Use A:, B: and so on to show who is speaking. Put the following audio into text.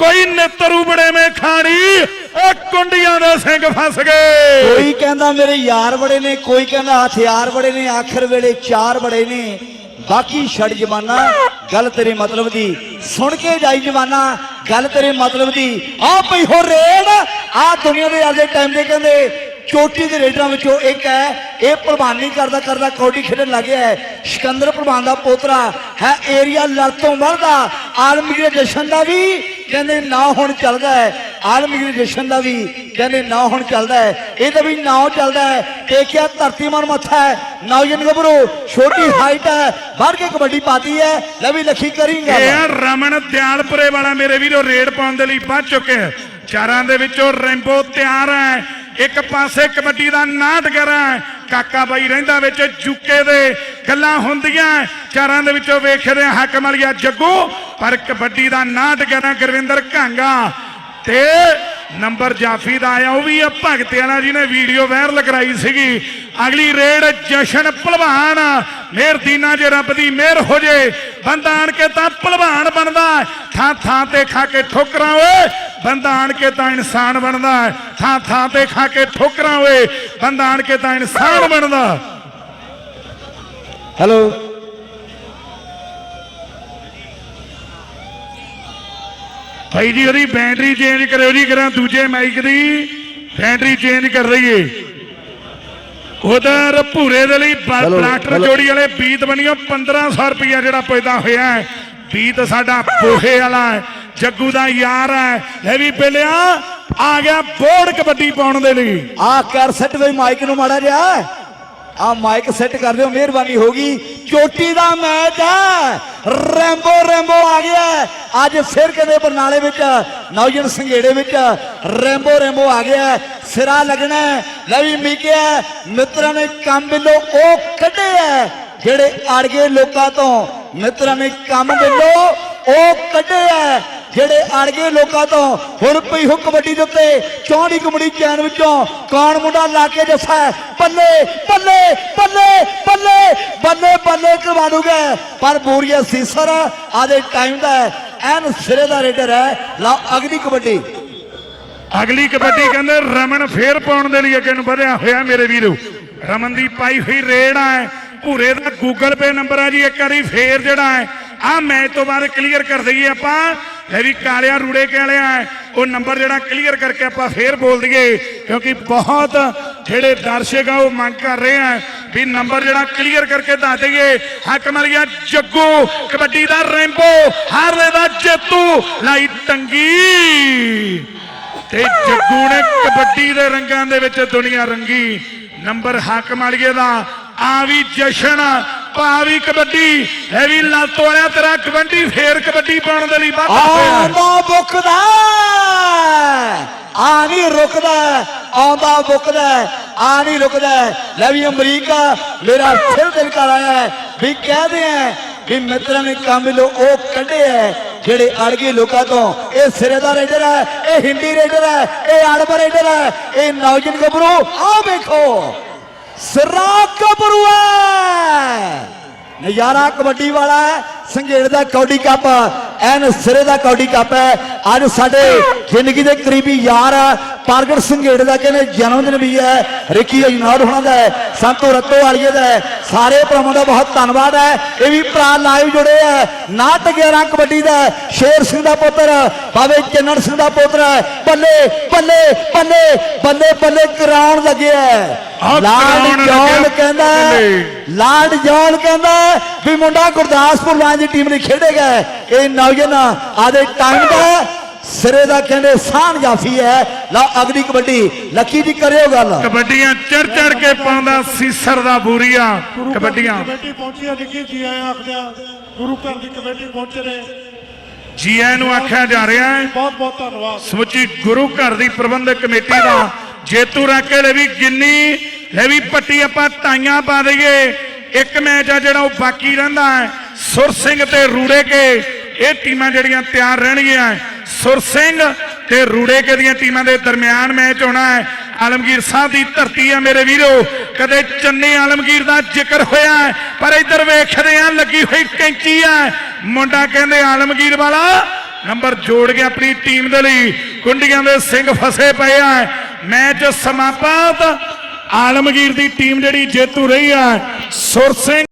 A: ਕੋਈ ਨਿਤਰੂ ਮੇ ਖਾਣੀ ਉਹ ਕੁੰਡੀਆਂ ਦੇ ਸਿੰਘ ਫਸ ਗਏ।
B: ਕੋਈ ਕਹਿੰਦਾ ਮੇਰੇ ਯਾਰ ਬੜੇ ਨੇ, ਕੋਈ ਕਹਿੰਦਾ ਹਥਿਆਰ ਬੜੇ ਨੇ, ਆਖਰ ਵੇਲੇ ਚਾਰ ਬੜੇ ਨੇ। ਬਾਕੀ ਛੜ ਜਮਾਨਾ ਗੱਲ ਤੇਰੇ ਮਤਲਬ ਦੀ। ਸੁਣ ਕੇ ਜਾਈ ਜਮਾਨਾ ਗੱਲ ਤੇਰੇ ਮਤਲਬ ਦੀ। ਆ ਪਈ ਹੋ ਰੇਡ ਆ ਦੁਨੀਆ ਦੇ ਅੱਜ ਦੇ ਟਾਈਮ ਦੇ ਕਹਿੰਦੇ ਚੋਟੀ ਦੇ ਰੇਡਰਾਂ ਵਿੱਚੋਂ ਇੱਕ ਹੈ, ਇਹ ਪ੍ਰਵਾਨੀ ਕਰਦਾ ਕਰਦਾ ਕੌਡੀ ਖੇਡਣ ਲੱਗਿਆ ਹੈ। ਸਿਕੰਦਰ ਪ੍ਰਵਾਨ ਦਾ ਪੋਤਰਾ ਹੈ ਏਰੀਆ ਲੜ ਤੋਂ ਮਰਦਾ ਆਲਮਗੀਰ ਜਸ਼ਨ ਦਾ ਵੀ ਕਹਿੰਦੇ ਨਾ ਹੁਣ ਚੱਲਦਾ ਹੈ ਆਲਮਗੀਰ ਜਸ਼ਨ ਦਾ ਵੀ ਕਹਿੰਦੇ ਨਾ ਹੁਣ ਚੱਲਦਾ ਹੈ। ਇਹਦਾ ਵੀ ਨਾਂ ਚੱਲਦਾ ਹੈ। ਦੇਖਿਆ ਧਰਤੀ ਮਨ ਮੱਥਾ ਹੈ? ਨੌਜਨ ਗੱਭਰੂ, ਛੋਟੀ ਹਾਈਟ ਹੈ ਭਰ ਕੇ ਕਬੱਡੀ ਪਾਤੀ ਹੈ ਲੈ ਵੀ ਲੱਖੀ ਕਰੀਂਗਾ।
A: ਇਹ ਰਮਨ ਦਿਆਲਪੁਰੇ ਵਾਲਾ ਮੇਰੇ ਵੀਰੋ, ਰੇਡ ਪਾਉਣ ਦੇ ਲਈ ਪਹੁੰਚ ਚੁੱਕੇ ਹੈ। ਚਾਰਾਂ ਦੇ ਵਿੱਚੋਂ ਰੈਂਬੋ ਤਿਆਰ ਹੈ। ਇੱਕ ਪਾਸੇ ਕਬੱਡੀ ਦਾ ਨਾਟਗਰ ਹੈ। ਕਾਕਾ ਬਾਈ ਰਹਿੰਦਾ ਵਿੱਚ ਜੁਕੇ ਦੇ ਗੱਲਾਂ ਹੁੰਦੀਆਂ ਚਾਰਾਂ ਦੇ ਵਿੱਚੋਂ ਵੇਖਦੇ ਹਾਂ ਹੱਕ ਮਲਿਆ ਜੱਗੂ। ਪਰ ਕਬੱਡੀ ਦਾ ਨਾਟਗਰ ਹੈ ਗੁਰਵਿੰਦਰ ਘਾਂਗਾ। ਤੇ ਨੰਬਰ ਜਾਫੀ ਦਾ ਆਇਆ, ਉਹ ਵੀ ਆ ਭਗਤ ਵਾਲਾ ਜੀ ਨੇ ਵੀਡੀਓ ਵਾਇਰਲ ਕਰਾਈ ਸੀਗੀ। ਅਗਲੀ ਰੇਡ ਜਸ਼ਨ ਭਲਵਾਨ। ਮੇਰ ਦੀਨਾ ਜੇ ਰੱਬ ਦੀ ਮਿਹਰ ਹੋ ਜੇ। ਬੰਦਾ ਆਣ ਕੇ ਤਾਂ ਭਲਵਾਨ ਬਣਦਾ ਥਾਂ ਥਾਂ ਤੇ ਖਾ ਕੇ ਠੋਕਰਾਂ ਓਏ। ਬੰਦਾ ਆਣ ਕੇ ਤਾਂ ਇਨਸਾਨ ਬਣਦਾ ਥਾਂ ਥਾਂ ਤੇ ਖਾ ਕੇ ਠੋਕਰਾਂ ਓਏ। ਬੰਦਾ ਆਣ ਕੇ ਤਾਂ ਇਨਸਾਨ ਬਣਦਾ।
B: ਹੈਲੋ
A: ਭਾਈ ਜੀ ਉਹਦੀ ਬੈਟਰੀ ਚੇਂਜ ਕਰਿਓ ਜੀ ਕਰਾਂ ਦੂਜੇ ਮਾਈਕ ਦੀ। ਬੈਟਰੀ ਚੇਂਜ ਕਰ ਰਹੀਏ ਉਧਰ ਭੂਰੇ ਦੇ ਲਈ
B: ਹੈਲੋ।
A: ਜੋੜੀ ਵਾਲੇ ਬੀਤ ਬਣੀਓ 1500 ਰੁਪਇਆ ਜਿਹੜਾ ਪੈਦਾ ਹੋਇਆ ਹੈ। ਬੀਤ ਸਾਡਾ ਪੋਹੇ ਵਾਲਾ ਹੈ ਜੱਗੂ ਦਾ ਯਾਰ ਹੈ। ਇਹ ਵੀ ਪਹਿਲਿਆ ਆ ਗਿਆ ਬੋਰਡ ਕਬੱਡੀ ਪਾਉਣ ਦੇ ਲਈ।
B: ਆ ਕਰ ਸੈੱਟ ਵੇ ਮਾਈਕ ਨੂੰ ਮਾੜਾ ਜਿਹਾ। ਆ ਮਾਈਕ ਸੈੱਟ ਕਰ ਦਿਓ, ਮਿਹਰਬਾਨੀ ਹੋਗੀ ਚੋਟੀ ਦਾ ਮੈਚ ਹੈ। ਰੈਂਬੋ ਰੈਂਬੋ ਆ ਗਿਆ ਅੱਜ ਫਿਰ ਕਦੇ ਬਰਨਾਲੇ ਵਿੱਚ ਨੌਜਨ ਸੰਘੇੜੇ ਵਿੱਚ ਰੈਂਬੋ ਰੈਂਬੋ ਆ ਗਿਆ ਸਿਰਾ ਲੱਗਣਾ ਹੈ। ਲੈ ਵੀ ਮੀਕਿਆ ਮਿੱਤਰਾਂ ਨੇ ਕੰਮ ਬਿੱਲੋ ਉਹ ਕੱਢੇ ਹੈ, ਜਿਹੜੇ ਅੜ ਗਏ ਲੋਕਾਂ ਤੋਂ। ਮਿੱਤਰਾਂ ਨੇ ਕੰਮ ਬਿੱਲੋ ਉਹ ਕੱਢਿਆ ਜਿਹੜੇ ਅੜ ਗਏ ਲੋਕਾਂ ਤੋਂ, ਹੁਣ ਪਈ ਹੋ ਕਬੱਡੀ ਦੇ ਉੱਤੇ ਚੌੜੀ ਕਬੱਡੀ ਚੈਨ ਵਿੱਚੋਂ ਕੌਣ ਮੁੰਡਾ ਲਾ ਕੇ ਜੱਫਾ ਬੱਲੇ ਬੱਲੇ ਬੱਲੇ ਬੱਲੇ ਬੱਲੇ ਬੱਲੇ ਕਰਵਾ ਪਰ ਬੋਰੀਆ ਸੀਸਰ ਆਦੇ ਟਾਈਮ ਦਾ ਐਨ ਸਿਰੇ ਦਾ ਰੇਡਰ ਹੈ। ਲਓ, ਅਗਲੀ ਕਬੱਡੀ।
A: ਅਗਲੀ ਕਬੱਡੀ ਕਹਿੰਦੇ ਰਮਨ ਫੇਰ ਪਾਉਣ ਦੇ ਲਈ ਅੱਗੇ ਨੂੰ ਵਧਿਆ ਹੋਇਆ ਮੇਰੇ ਵੀਰੋ। ਰਮਨ ਦੀ ਪਾਈ ਹੋਈ ਰੇਡ ਹੈ ਭੂਰੇ ਦਾ ਗੂਗਲ ਪੇ ਨੰਬਰ ਆ ਜੀ, ਇੱਕ ਵਾਰੀ ਫੇਰ ਜਿਹੜਾ ਹੈ ਆ ਮੈਚ ਤੋਂ ਬਾਅਦ ਕਲੀਅਰ ਕਰ ਦਈਏ ਆਪਾਂ। ਇਹ ਵੀ ਕਾਲਿਆ ਰੂੜੇ ਕੇ ਉਹ ਨੰਬਰ ਜਿਹੜਾ ਕਲੀਅਰ ਕਰਕੇ ਆਪਾਂ ਫੇਰ ਬੋਲ ਦਈਏ, ਕਿਉਂਕਿ ਬਹੁਤ ਜਿਹੜੇ ਦਰਸ਼ਕ ਆ ਉਹ ਮੰਗ ਕਰ ਰਹੇ ਆ ਵੀ ਨੰਬਰ ਜਿਹੜਾ ਕਲੀਅਰ ਕਰਕੇ ਦੱਸ ਦਈਏ। ਹੱਕ ਮਲਿਆ ਜੱਗੂ, ਕਬੱਡੀ ਦਾ ਰੈਂਬੋ, ਹਾਰਲੇ ਦਾ ਜੇਤੂ, ਲਾਈ ਟੰਗੀ। ਤੇ ਜੱਗੂ ਨੇ ਕਬੱਡੀ ਦੇ ਰੰਗਾਂ ਦੇ ਵਿੱਚ ਦੁਨੀਆ ਰੰਗੀ। ਨੰਬਰ ਹਾਕਮ ਵਾਲੀਏ ਦਾ, ਆ ਵੀ ਜਸ਼ਨ ਵੀ ਕਬੱਡੀ ਵੀ ਲੱਤ ਵਾਲਿਆ ਤੇਰਾ ਕਬੱਡੀ ਫੇਰ ਕਬੱਡੀ ਪਾਉਣ ਦੇ ਲਈ ਵਾਧਾ
B: ਆਉਂਦਾ ਬੁੱਕਦਾ ਆ ਨਹੀਂ ਰੁਕਦਾ ਆਉਂਦਾ ਬੁੱਕਦਾ ਆ ਨਹੀਂ ਰੁਕਦਾ ਲੈ ਵੀ ਅਮਰੀਕਾ ਮੇਰਾ ਫਿਰ ਦਿਲ ਕਰ ਆਇਆ ਹੈ ਵੀ ਕਹਦੇ ਆ ਵੀ ਮਿੱਤਰਾਂ ਨੇ ਕੰਮ ਲੋ ਉਹ ਕੱਢੇ ਹੈ ਜਿਹੜੇ ਅੜ ਗਏ ਲੋਕਾਂ ਤੋਂ। ਇਹ ਸਿਰੇ ਦਾ ਰੇਡਰ ਹੈ ਇਹ ਹਿੰਦੀ ਰੇਡਰ ਹੈ ਇਹ ਅੜਬ ਰੇਡਰ ਹੈ ਇਹ ਨੌਜਨ ਗੱਭਰੂ ਆਹ ਵੇਖੋ। ਸਿਰਾ ਗੱਭਰੂ ਹੈ। ਨਜ਼ਾਰਾ ਕਬੱਡੀ ਵਾਲਾ ਹੈ। ਸੰਘੇੜ ਦਾ ਕੌਡੀ ਕੱਪ, ਐਨ ਸਿਰੇ ਦਾ ਕੌਡੀ ਕੱਪ ਹੈ। ਅੱਜ ਸਾਡੇ ਜ਼ਿੰਦਗੀ ਦੇ ਕਰੀਬੀ ਯਾਰ ਪ੍ਰਗਟ ਸੰਘੇੜ ਦਾ ਕਹਿੰਦੇ ਜਨਮ ਦਿਨ ਵੀ ਹੈ। ਰਿੱਕੀ ਅਜਨਾਰ ਹੋਣਾ ਦਾ ਹੈ। ਸੰਤੋ ਰੱਤੋ ਵਾਲੀਏ ਦਾ ਹੈ। ਸਾਰੇ ਭਰਾਵਾਂ ਦਾ ਬਹੁਤ ਧੰਨਵਾਦ ਹੈ। ਇਹ ਵੀ ਭਰਾ ਲਾਈਵ ਜੁੜੇ ਹੈ ਨਾਟ 11 ਕਬੱਡੀ ਦਾ ਹੈ। ਸ਼ੇਰ ਸਿੰਘ ਦਾ ਪੁੱਤਰ ਬਾਬੇ ਚੰਨਣ ਸਿੰਘ ਦਾ ਪੁੱਤਰ ਹੈ। ਬੱਲੇ ਬੱਲੇ ਬੱਲੇ ਬੱਲੇ ਬੱਲੇ ਕਰਾਉਣ ਲੱਗਿਆ
A: ਕਰਾਉਣ
B: ਜੌਨ। ਕਹਿੰਦਾ
A: ਬੱਲੇ।
B: ਲਾਡ ਜੌਨ ਕਹਿੰਦਾ ਵੀ ਮੁੰਡਾ ਗੁਰਦਾਸਪੁਰ ਲਾਂ ਦੀ ਟੀਮ ਲਈ ਖੇਡੇਗਾ ਇਹ ਨੌਜਵਾਨ ਆਦੇ ਟਾਈਮ ਦਾ ਸਿਰੇ ਦਾ ਕਹਿੰਦੇ ਸਾਨ ਜਾਫੀ ਹੈ। ਲਓ ਅਗਲੀ ਕਬੱਡੀ। ਲੱਕੀ ਜੀ ਕਰਿਓ ਗੱਲ।
A: ਕਬੱਡੀਆਂ ਚੜ ਚੜ ਕੇ ਪਾਉਂਦਾ ਸੀਸਰ ਦਾ ਬੂਰੀਆ।
C: ਗੁਰੂ ਘਰ ਦੀ
A: ਕਬੱਡੀਆਂ।
C: ਕਮੇਟੀ ਪਹੁੰਚੀ ਹੈ ਲਿਖੀ ਜੀ ਆਇਆਂ ਆਖਦੇ ਗੁਰੂ ਘਰ ਦੀ ਕਮੇਟੀ ਪਹੁੰਚੇ ਨੇ
A: ਜੀਐ ਨੂੰ ਆਖਿਆ ਜਾ ਰਿਹਾ ਹੈ।
C: ਬਹੁਤ ਬਹੁਤ ਧੰਨਵਾਦ।
A: ਸਮੁੱਚੀ ਗੁਰੂ ਘਰ ਦੀ ਪ੍ਰਬੰਧਕ ਕਮੇਟੀ ਦਾ ਜੇਤੂ ਰਾਕੇ ਲੈ ਵੀ ਗਿੰਨੀ, ਲੈ ਵੀ ਪੱਟੀ ਆਪਾਂ ਟਾਈਆਂ ਪਾ ਦਈਏ। ਇੱਕ ਮੈਚ ਆ ਜਿਹੜਾ ਉਹ ਬਾਕੀ ਰਹਿੰਦਾ ਹੈ। ਸੁਰ ਸਿੰਘ ਤੇ ਰੂੜੇ ਕੇ, ਇਹ ਟੀਮਾਂ ਜਿਹੜੀਆਂ ਤਿਆਰ ਰਹਿਣਗੀਆਂ ਸੁਰ ਸਿੰਘ ਤੇ ਰੂੜੇ ਕੇ ਦੀਆਂ ਟੀਮਾਂ ਦੇ ਦਰਮਿਆਨ ਮੈਚ ਹੋਣਾ ਹੈ। ਆਲਮਗੀਰ ਸਾਹਿਬ ਦੀ ਧਰਤੀ ਆ ਮੇਰੇ ਵੀਰੋ। ਕਦੇ ਚੰਨੀ ਆਲਮਗੀਰ ਦਾ ਜ਼ਿਕਰ ਹੋਇਆ ਪਰ ਇੱਧਰ ਵੇਖਦੇ ਆ ਲੱਗੀ ਹੋਈ ਕੈਂਚੀ ਹੈ ਮੁੰਡਾ ਕਹਿੰਦੇ, ਆਲਮਗੀਰ ਵਾਲਾ, ਨੰਬਰ ਜੋੜ ਕੇ ਆਪਣੀ ਟੀਮ ਦੇ ਲਈ। ਕੁੰਡੀਆਂ ਦੇ ਸਿੰਘ ਫਸੇ ਪਏ ਆ। ਮੈਚ ਸਮਾਪਤ ਆਲਮਗੀਰ ਦੀ ਟੀਮ ਜਿਹੜੀ ਜੇਤੂ ਰਹੀ ਹੈ ਸੁਰ ਸਿੰਘ